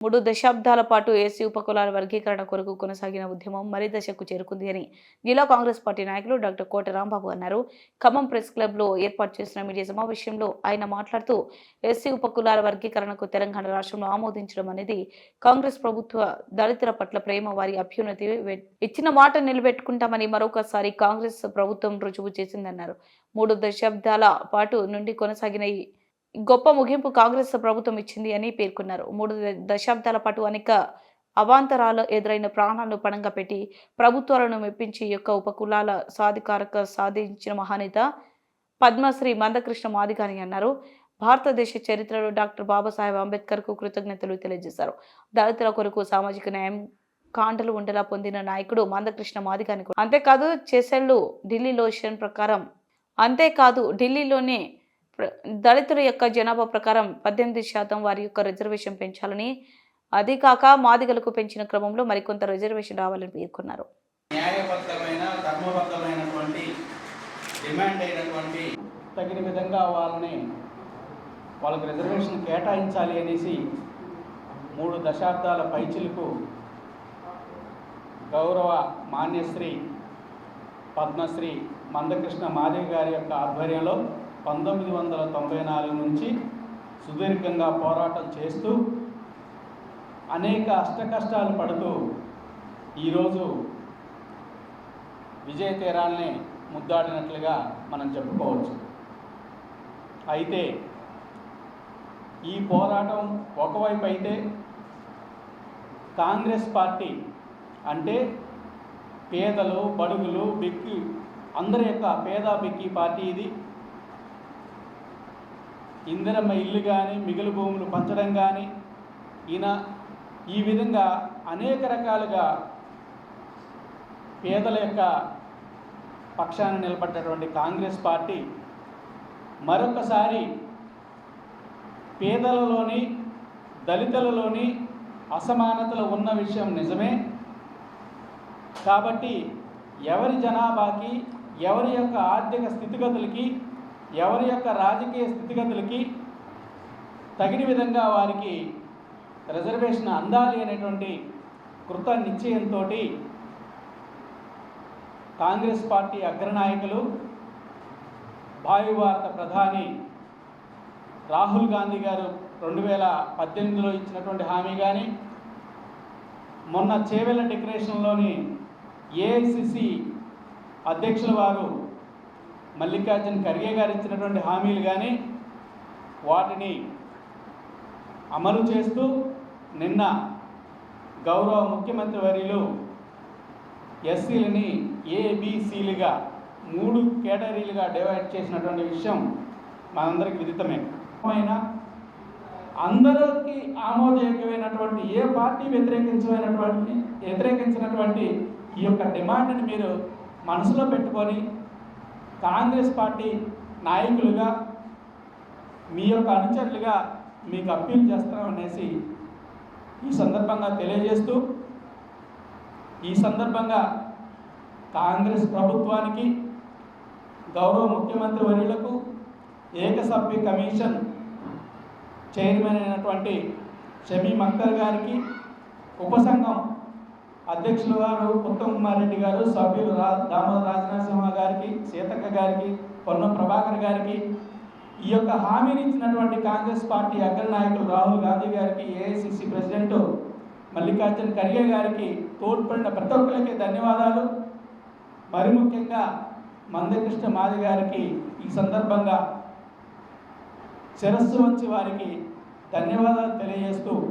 మూడు దశాబ్దాల పాటు ఏసీ ఉపకులాల వర్గీకరణ కొరకు కొనసాగిన ఉద్యమం మరీ దశకు చేరుకుంది అని జిల్లా కాంగ్రెస్ పార్టీ నాయకులు డాక్టర్ కోట రాంబాబు అన్నారు. ఖమ్మం ప్రెస్ క్లబ్లో ఏర్పాటు చేసిన మీడియా సమావేశంలో ఆయన మాట్లాడుతూ ఎస్సీ ఉపకులాల వర్గీకరణకు తెలంగాణ రాష్ట్రంలో ఆమోదించడం అనేది కాంగ్రెస్ ప్రభుత్వ దళితుల పట్ల ప్రేమ వారి అభ్యున్నతి ఇచ్చిన మాట నిలబెట్టుకుంటామని మరొకసారి కాంగ్రెస్ ప్రభుత్వం రుజువు చేసిందన్నారు. మూడు దశాబ్దాల పాటు నుండి కొనసాగిన ఈ గొప్ప ముగింపు కాంగ్రెస్ ప్రభుత్వం ఇచ్చింది అని పేర్కొన్నారు. మూడు దశాబ్దాల పాటు అనేక అవాంతరాలు ఎదురైన ప్రాణాలను పణంగా పెట్టి ప్రభుత్వాలను మెప్పించి యొక్క ఉపకులాల సాధికారక సాధించిన మహానేత పద్మశ్రీ మందకృష్ణ మాదిగాని అన్నారు. భారతదేశ చరిత్రలో డాక్టర్ బాబాసాహెబ్ అంబేద్కర్కు కృతజ్ఞతలు తెలియజేశారు. దళితుల కొరకు సామాజిక న్యాయం కాండలు ఉండేలా పొందిన నాయకుడు మందకృష్ణ మాదిగాని అంతేకాదు చెసెళ్ళు ఢిల్లీ లోషన్ ప్రకారం అంతేకాదు ఢిల్లీలోనే దళితుల యొక్క జనాభా ప్రకారం పద్దెనిమిది శాతం వారి యొక్క రిజర్వేషన్ పెంచాలని అది కాక మాదిగలకు పెంచిన క్రమంలో మరికొంత రిజర్వేషన్ రావాలని పేర్కొన్నారు. డిమాండ్ అయినటువంటి తగిన విధంగా వాళ్ళని వాళ్ళకి రిజర్వేషన్ కేటాయించాలి అనేసి మూడు దశాబ్దాల పైచిలకు గౌరవ మాన్యశ్రీ పద్మశ్రీ మందకృష్ణ మాదిగ గారి యొక్క ఆధ్వర్యంలో పంతొమ్మిది వందల తొంభై నాలుగు నుంచి సుదీర్ఘంగా పోరాటం చేస్తూ అనేక అష్టకష్టాలు పడుతూ ఈరోజు విజయ తీరాల్ని ముద్దాడినట్లుగా మనం చెప్పుకోవచ్చు. అయితే ఈ పోరాటం ఒకవైపు అయితే కాంగ్రెస్ పార్టీ అంటే పేదలు బడుగులు బిక్కి అందరి యొక్క పేద బిక్కి పార్టీ ఇది. ఇందిరమ్మ ఇల్లు కానీ మిగులు భూములు పంచడం కానీ ఈయన ఈ విధంగా అనేక రకాలుగా పేదల యొక్క పక్షాన నిలబడ్డటువంటి కాంగ్రెస్ పార్టీ మరొకసారి పేదలలోని దళితులలోని అసమానతలు ఉన్న విషయం నిజమే. కాబట్టి ఎవరి జనాభాకి ఎవరి యొక్క ఆర్థిక స్థితిగతులకి ఎవరి యొక్క రాజకీయ స్థితిగతులకి తగిన విధంగా వారికి రిజర్వేషన్ అందాలి అనేటువంటి కృత నిశ్చయంతో కాంగ్రెస్ పార్టీ అగ్రనాయకులు భావి భారత ప్రధాని రాహుల్ గాంధీ గారు రెండు వేల పద్దెనిమిదిలో ఇచ్చినటువంటి హామీ కానీ మొన్న చేవెళ్ళ డిక్లరేషన్లోని ఏఐసిసి అధ్యక్షుల వారు మల్లికార్జున్ ఖర్గే గారు ఇచ్చినటువంటి హామీలు కానీ వాటిని అమలు చేస్తూ నిన్న గౌరవ ముఖ్యమంత్రి వర్యులు ఎస్సీలని ఏబిసిలుగా మూడు కేటగిరీలుగా డివైడ్ చేసినటువంటి విషయం మనందరికీ విదితమే. అయినా అందరికీ ఆమోదయోగ్యమైనటువంటి ఏ పార్టీ వ్యతిరేకించమైనటువంటి వ్యతిరేకించినటువంటి ఈ యొక్క డిమాండ్ని మీరు మనసులో పెట్టుకొని కాంగ్రెస్ పార్టీ నాయకులుగా మీ యొక్క అనుచరులుగా మీకు అప్పీల్ చేస్తామనేసి ఈ సందర్భంగా తెలియజేస్తూ ఈ సందర్భంగా కాంగ్రెస్ ప్రభుత్వానికి గౌరవ ముఖ్యమంత్రి వర్యులకు ఏకసభ్య కమిషన్ చైర్మన్ అయినటువంటి షమీం అఖ్తర్ గారికి ఉపసంఘం అధ్యక్షులు గారు ఉత్తమ్ కుమార్ రెడ్డి గారు సభ్యులు రా దామోదర్ రాజనాథ్ గారికి పొన్నం ప్రభాకర్ గారికి ఈ యొక్క హామీని ఇచ్చినటువంటి కాంగ్రెస్ పార్టీ అగ్రనాయకులు రాహుల్ గాంధీ గారికి ఏఐసిసి ప్రెసిడెంట్ మల్లికార్జున్ ఖర్గే గారికి తోడ్పడిన ప్రతి ఒక్కరికి ధన్యవాదాలు. మరి ముఖ్యంగా మందకృష్ణ మాది గారికి ఈ సందర్భంగా శిరస్సు వంచి వారికి ధన్యవాదాలు తెలియజేస్తూ